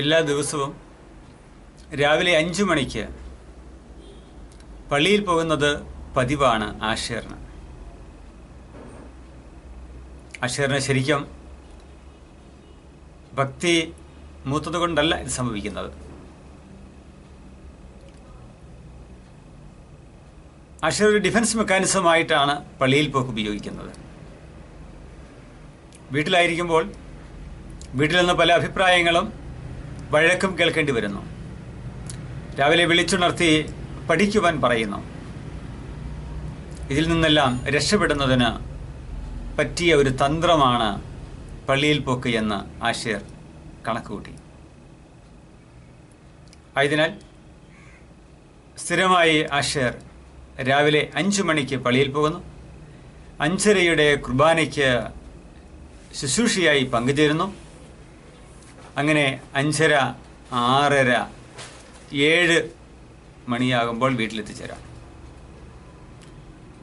എല്ലാ ദിവസവും രാവിലെ അഞ്ചു മണിക്ക് പള്ളിയിൽ പോകുന്നത് പതിവാണ് ആഷേറിന്. ആഷേറിന് ശരിക്കും ഭക്തി മൂത്തത് കൊണ്ടല്ല ഇത് സംഭവിക്കുന്നത്. ആഷേർ ഒരു ഡിഫൻസ് മെക്കാനിസമായിട്ടാണ് പള്ളിയിൽ പോക്ക് ഉപയോഗിക്കുന്നത്. വീട്ടിലായിരിക്കുമ്പോൾ വീട്ടിൽ നിന്ന് പല അഭിപ്രായങ്ങളും വഴക്കും കേൾക്കേണ്ടി വരുന്നു. രാവിലെ വിളിച്ചുണർത്തി പഠിക്കുവാൻ പറയുന്നു. ഇതിൽ നിന്നെല്ലാം രക്ഷപ്പെടുന്നതിന് പറ്റിയ ഒരു തന്ത്രമാണ് പള്ളിയിൽ പോക്ക് എന്ന് ആഷിർ കണക്കുകൂട്ടി. ആയതിനാൽ സ്ഥിരമായി ആഷിർ രാവിലെ അഞ്ചു മണിക്ക് പള്ളിയിൽ പോകുന്നു. അഞ്ചരയുടെ കുർബാനയ്ക്ക് ശുശ്രൂഷയായി പങ്കുചേരുന്നു. അങ്ങനെ അഞ്ചര ആറര ഏഴ് മണിയാകുമ്പോൾ വീട്ടിലെത്തിച്ചേരാം.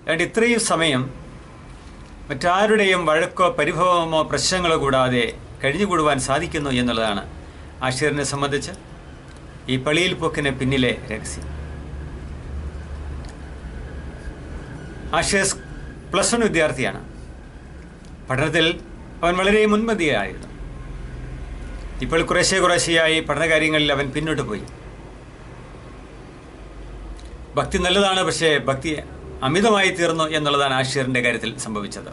അതുകൊണ്ട് ഇത്രയും സമയം മറ്റാരുടെയും വഴക്കോ പരിഭവമോ പ്രശ്നങ്ങളോ കൂടാതെ കഴിഞ്ഞുകൂടുവാൻ സാധിക്കുന്നു എന്നുള്ളതാണ് ആഷിറിനെ സംബന്ധിച്ച് ഈ പള്ളിയിൽ പോക്കിന് പിന്നിലെ രഹസ്യം. ആഷിർ പ്ലസ് വൺ വിദ്യാർത്ഥിയാണ്. പഠനത്തിൽ അവൻ വളരെ മുൻപന്തിയായിരുന്നു ഇപ്പോൾ കുറേശ്ശെ കുറേശ്ശെയായി പഠനകാര്യങ്ങളിൽ അവൻ പിന്നോട്ട് പോയി. ഭക്തി നല്ലതാണ് പക്ഷേ ഭക്തി അമിതമായി തീർന്നു എന്നുള്ളതാണ് ആഷിറിന്റെ കാര്യത്തിൽ സംഭവിച്ചത്.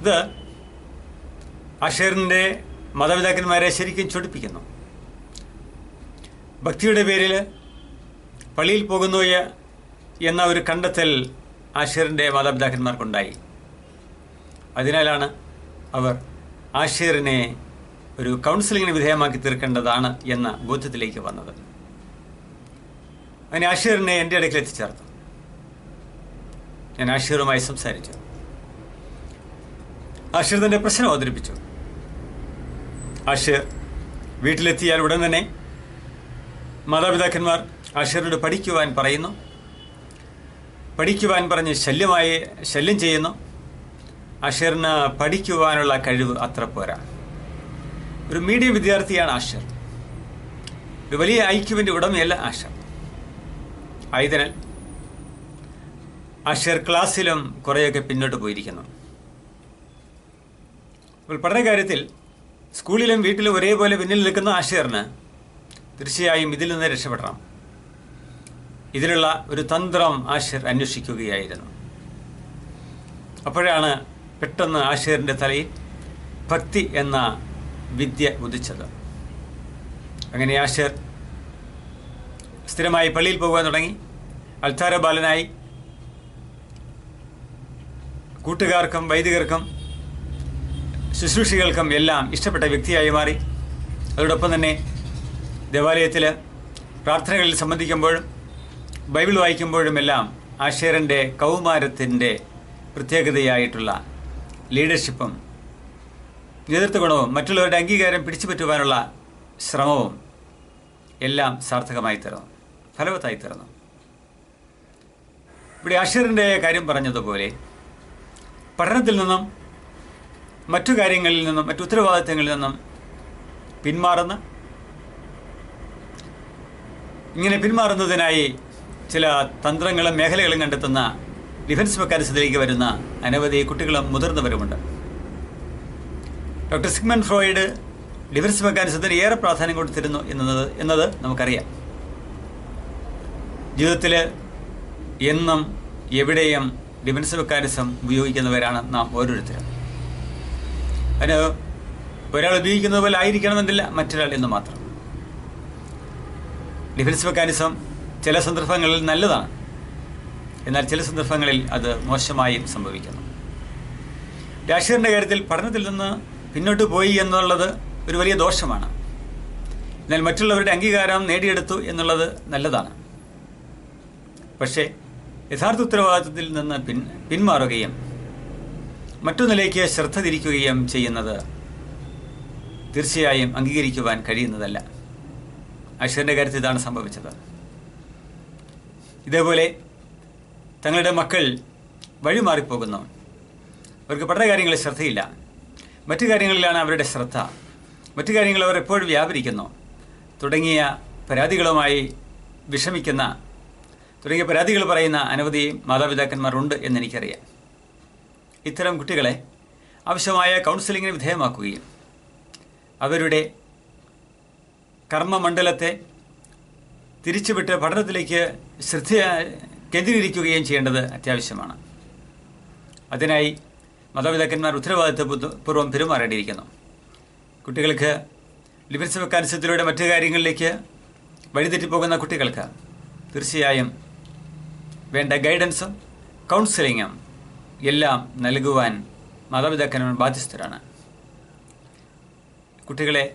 ഇത് ആഷിറിന്റെ മാതാപിതാക്കന്മാരെ ശരിക്കും ചൊടിപ്പിക്കുന്നു. ഭക്തിയുടെ പേരിൽ പള്ളിയിൽ പോകുന്നു എന്ന ഒരു കണ്ടെത്തൽ ആഷിറിന്റെ മാതാപിതാക്കന്മാർക്കുണ്ടായി. അതിനാലാണ് അവർ ആഷിറിനെ ഒരു കൗൺസിലിങ്ങിന് വിധേയമാക്കി തീർക്കേണ്ടതാണ് എന്ന ബോധ്യത്തിലേക്ക് വന്നത്. അങ്ങനെ ആഷീറിനെ എന്റെ ഇടയ്ക്ക് എത്തിച്ചേർത്തു. ഞാൻ ആഷീറുമായി സംസാരിച്ചു. ആഷീർ തന്റെ പ്രശ്നം അവതരിപ്പിച്ചു. ആഷീർ വീട്ടിലെത്തിയാൽ ഉടൻ തന്നെ മാതാപിതാക്കന്മാർ ആഷീറിനോട് പഠിക്കുവാൻ പറയുന്നു. പഠിക്കുവാൻ പറഞ്ഞ് ശല്യമായി ശല്യം ചെയ്യുന്നു. ആഷിറിന് പഠിക്കുവാനുള്ള കഴിവ് അത്ര പോരാ. ഒരു മീഡിയം വിദ്യാർത്ഥിയാണ് ആഷർ ഒരു വലിയ ഐക്യുവിന്റെ ഉടമയല്ല ആഷർ ആയതിനാൽ അഷർ ക്ലാസ്സിലും കുറേയൊക്കെ പിന്നോട്ട് പോയിരിക്കുന്നു. അപ്പോൾ പഠനകാര്യത്തിൽ സ്കൂളിലും വീട്ടിലും ഒരേപോലെ പിന്നിൽ നിൽക്കുന്ന ആഷിറിന് തീർച്ചയായും ഇതിൽ നിന്ന് രക്ഷപ്പെടണം. ഇതിലുള്ള ഒരു തന്ത്രം ആഷിർ അന്വേഷിക്കുകയായിരുന്നു. അപ്പോഴാണ് പെട്ടെന്ന് ആഷിറിന്റെ തലയിൽ ഭക്തി എന്ന വിദ്യ ഉദിച്ചത്. അങ്ങനെ ആഷേർ സ്ഥിരമായി പള്ളിയിൽ പോകാൻ തുടങ്ങി. അൽത്താര ബാലനായി. കൂട്ടുകാർക്കും വൈദികർക്കും ശുശ്രൂഷികൾക്കും എല്ലാം ഇഷ്ടപ്പെട്ട വ്യക്തിയായി മാറി. അതോടൊപ്പം തന്നെ ദേവാലയത്തിൽ പ്രാർത്ഥനകളിൽ സംബന്ധിക്കുമ്പോഴും ബൈബിൾ വായിക്കുമ്പോഴുമെല്ലാം ആഷേറിന്റെ കൗമാരത്തിന്റെ പ്രത്യേകതയായിട്ടുള്ള ലീഡർഷിപ്പും നേതൃത്വ ഗുണവും മറ്റുള്ളവരുടെ അംഗീകാരം പിടിച്ചുപറ്റുവാനുള്ള ശ്രമവും എല്ലാം സാർത്ഥകമായി തീർന്നു ഫലവത്തായി തീർന്നു. ഇവിടെ അഷീറിന്റെ കാര്യം പറഞ്ഞതുപോലെ പഠനത്തിൽ നിന്നും മറ്റു കാര്യങ്ങളിൽ നിന്നും മറ്റു ഉത്തരവാദിത്തങ്ങളിൽ നിന്നും പിന്മാറുന്ന ഇങ്ങനെ പിന്മാറുന്നതിനായി ചില തന്ത്രങ്ങളും മേഖലകളും കണ്ടെത്തുന്ന ഡിഫൻസ് മെക്കാനിസത്തിലേക്ക് വരുന്ന അനവധി കുട്ടികളും മുതിർന്നവരുമുണ്ട്. ഡോക്ടർ സിഗ്മൻ ഫ്രോയിഡ് ഡിഫൻസ് മെക്കാനിസത്തിന് ഏറെ പ്രാധാന്യം കൊടുത്തിരുന്നു എന്നത് എന്നത് നമുക്കറിയാം. ജീവിതത്തിൽ എന്നും എവിടെയും ഡിഫൻസ് മെക്കാനിസം ഉപയോഗിക്കുന്നവരാണ് നാം ഓരോരുത്തരും. അതിന് ഒരാൾ ഉപയോഗിക്കുന്നത് പോലെ ആയിരിക്കണമെന്നില്ല മറ്റൊരാൾ എന്ന് മാത്രം. ഡിഫൻസ് മെക്കാനിസം ചില സന്ദർഭങ്ങളിൽ നല്ലതാണ്. എന്നാൽ ചില സന്ദർഭങ്ങളിൽ അത് മോശമായും സംഭവിക്കുന്നു. രാഷ്ട്രീയന്റെ കാര്യത്തിൽ പഠനത്തിൽ നിന്ന് പിന്നോട്ട് പോയി എന്നുള്ളത് ഒരു വലിയ ദോഷമാണ്. എന്നാൽ മറ്റുള്ളവരുടെ അംഗീകാരം നേടിയെടുത്തു എന്നുള്ളത് നല്ലതാണ്. പക്ഷേ യഥാർത്ഥ ഉത്തരവാദിത്വത്തിൽ നിന്ന് പിൻ പിന്മാറുകയും മറ്റൊന്നിലേക്ക് ശ്രദ്ധ തിരിക്കുകയും ചെയ്യുന്നത് തീർച്ചയായും അംഗീകരിക്കുവാൻ കഴിയുന്നതല്ല. അക്ഷരന്റെ കാര്യത്തിൽ ഇതാണ് സംഭവിച്ചത്. ഇതേപോലെ തങ്ങളുടെ മക്കൾ വഴിമാറിപ്പോകുന്നു. അവർക്ക് പഠന കാര്യങ്ങളിൽ ശ്രദ്ധയില്ല. മറ്റു കാര്യങ്ങളിലാണ് അവരുടെ ശ്രദ്ധ. മറ്റു കാര്യങ്ങൾ അവർ എപ്പോഴും വ്യാപരിക്കുന്നു. തുടങ്ങിയ പരാതികളുമായി വിഷമിക്കുന്ന തുടങ്ങിയ പരാതികൾ പറയുന്ന അനവധി മാതാപിതാക്കന്മാരുണ്ട് എന്നെനിക്കറിയാം. ഇത്തരം കുട്ടികളെ ആവശ്യമായ കൗൺസിലിങ്ങിന് വിധേയമാക്കുകയും അവരുടെ കർമ്മമണ്ഡലത്തെ തിരിച്ചുവിട്ട് പഠനത്തിലേക്ക് ശ്രദ്ധ കേന്ദ്രീകരിക്കുകയും ചെയ്യേണ്ടത് അത്യാവശ്യമാണ്. അതിനായി മാതാപിതാക്കന്മാർ ഉത്തരവാദിത്വപൂർവം പെരുമാറേണ്ടിയിരിക്കുന്നു. കുട്ടികൾക്ക് ലിബിൻസ് മെക്കാനിസത്തിലൂടെ മറ്റു കാര്യങ്ങളിലേക്ക് വഴിതെറ്റിപ്പോകുന്ന കുട്ടികൾക്ക് തീർച്ചയായും വേണ്ട ഗൈഡൻസും കൗൺസിലിങ്ങും എല്ലാം നൽകുവാൻ മാതാപിതാക്കന്മാർ ബാധ്യസ്ഥരാണ്. കുട്ടികളെ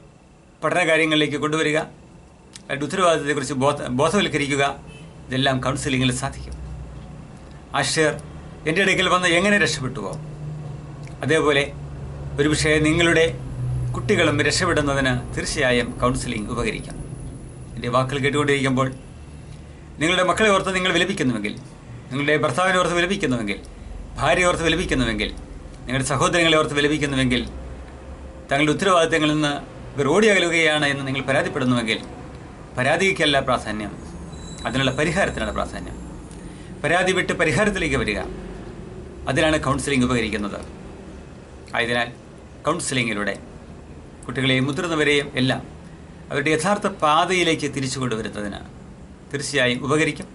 പഠനകാര്യങ്ങളിലേക്ക് കൊണ്ടുവരിക അവരുടെ ഉത്തരവാദിത്തത്തെക്കുറിച്ച് ബോധ ബോധവൽക്കരിക്കുക ഇതെല്ലാം കൗൺസിലിങ്ങിൽ സാധിക്കും. അഷർ എന്റെ അടുക്കൽ വന്ന് എങ്ങനെ രക്ഷപ്പെട്ടുവോ? അതേപോലെ ഒരു പക്ഷേ നിങ്ങളുടെ കുട്ടികളും രക്ഷപ്പെടുന്നതിന് തീർച്ചയായും കൗൺസിലിംഗ് ഉപകരിക്കും. എന്റെ വാക്കുകൾ കേട്ടുകൊണ്ടിരിക്കുമ്പോൾ നിങ്ങളുടെ മക്കളെ ഓർത്ത് നിങ്ങൾ വിലപിക്കുന്നുവെങ്കിൽ നിങ്ങളുടെ ഭർത്താവിനെ ഓർത്ത് വിലപിക്കുന്നുവെങ്കിൽ ഭാര്യ ഓർത്ത് വിലപിക്കുന്നുവെങ്കിൽ നിങ്ങളുടെ സഹോദരങ്ങളെ ഓർത്ത് വിലപിക്കുന്നുവെങ്കിൽ തങ്ങളുടെ ഉത്തരവാദിത്തങ്ങളിൽ നിന്ന് ഇവർ ഓടിയകലുകയാണ് എന്ന് നിങ്ങൾ പരാതിപ്പെടുന്നുവെങ്കിൽ പരാതിക്കല്ല പ്രാധാന്യം. അതിനുള്ള പരിഹാരത്തിനാണ് പ്രാധാന്യം. പരാതി വിട്ട് പരിഹാരത്തിലേക്ക് വരിക. അതിനാണ് കൗൺസിലിംഗ് ഉപകരിക്കുന്നത്. ആയതിനാൽ കൗൺസിലിങ്ങിലൂടെ കുട്ടികളെയും മുതിർന്നവരെയും എല്ലാം അവരുടെ യഥാർത്ഥ പാതയിലേക്ക് തിരിച്ചു കൊണ്ടുവരുന്നതിന് തീർച്ചയായും ഉപകരിക്കും.